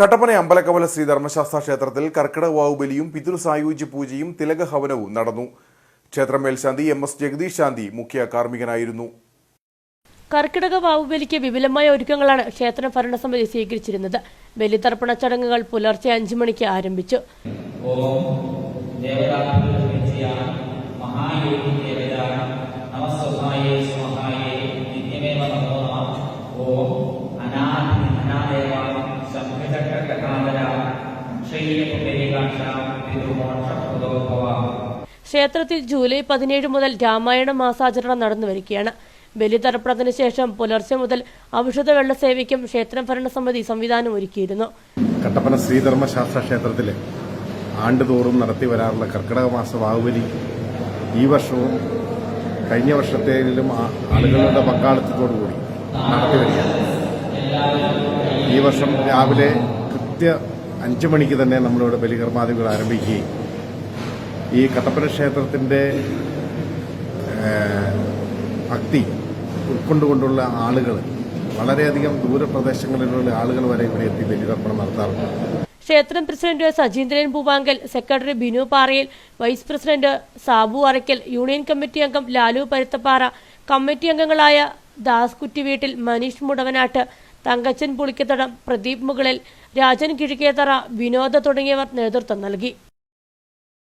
കട്ടപ്പന അമ്പലക്കവല ശ്രീ ധർമ്മശാസ്ത്ര ക്ഷേത്രത്തിൽ കർക്കിടക വാവുബലിയും പിതൃസായുജ്യ പൂജയും തിലകഹവനവും നടന്നു. ക്ഷേത്രം മേൽശാന്തി എം എസ് ജഗദീഷ് ശാന്തി മുഖ്യ കാർമ്മികനായിരുന്നു. കർക്കിടക വാവുബലിക്ക് വിപുലമായ ഒരുക്കങ്ങളാണ് ക്ഷേത്ര ഭരണസമിതി സ്വീകരിച്ചിരുന്നത്. ബലിതർപ്പണ ചടങ്ങുകൾ പുലർച്ചെ അഞ്ചു മണിക്ക് ആരംഭിച്ചു. ഓം ക്ഷേത്രത്തിൽ ജൂലൈ പതിനേഴ് മുതൽ രാമായണ മാസാചരണം നടന്നു വരികയാണ്. ബലിതർപ്പണത്തിന് ശേഷം പുലർച്ചെ മുതൽ ഔഷധ വെള്ള സേവയ്ക്കും ക്ഷേത്രം ഭരണസമിതി സംവിധാനം ഒരുക്കിയിരുന്നു. കട്ടപ്പന ശ്രീധർമ്മശാസ്ത്ര ക്ഷേത്രത്തിൽ ആണ്ടുതോറും നടത്തി വരാറുള്ള കർക്കിടക മാസ വാവുബലി ഈ വർഷവും കഴിഞ്ഞ വർഷത്തേലും ആളുകളുടെ പങ്കാളിത്തത്തോടുകൂടി നടത്തി വരികയാണ്. ഈ വർഷം രാവിലെ കൃത്യ അഞ്ച് മണിക്ക് തന്നെ നമ്മളിവിടെ ബലികർമാദികൾ ആരംഭിക്കുകയും ഈ കട്ടപ്പന ക്ഷേത്രത്തിന്റെ ഭക്തി ഉൾക്കൊണ്ടുകൊണ്ടുള്ള ആളുകൾ വളരെയധികം ദൂരപ്രദേശങ്ങളിലുള്ള ആളുകൾ വരെ ഇവിടെ എത്തി ബലിതർപ്പണം നടത്താറുണ്ട്. ക്ഷേത്രം president Sajeendran Poovankal secretary Binu Parayil vice president Sabu Arakkal union committee അംഗം ലാലു പരുത്തപ്പാറ കമ്മിറ്റി അംഗങ്ങളായ ദാസ് കുറ്റിവീട്ടിൽ മനീഷ് മുടവനാട്ട് തങ്കച്ചൻ പുളിക്കത്തടം പ്രദീപ് മുകളിൽ രാജൻ കിഴിക്കേത്തറ വിനോദ തുടങ്ങിയവർ നേതൃത്വം നൽകി.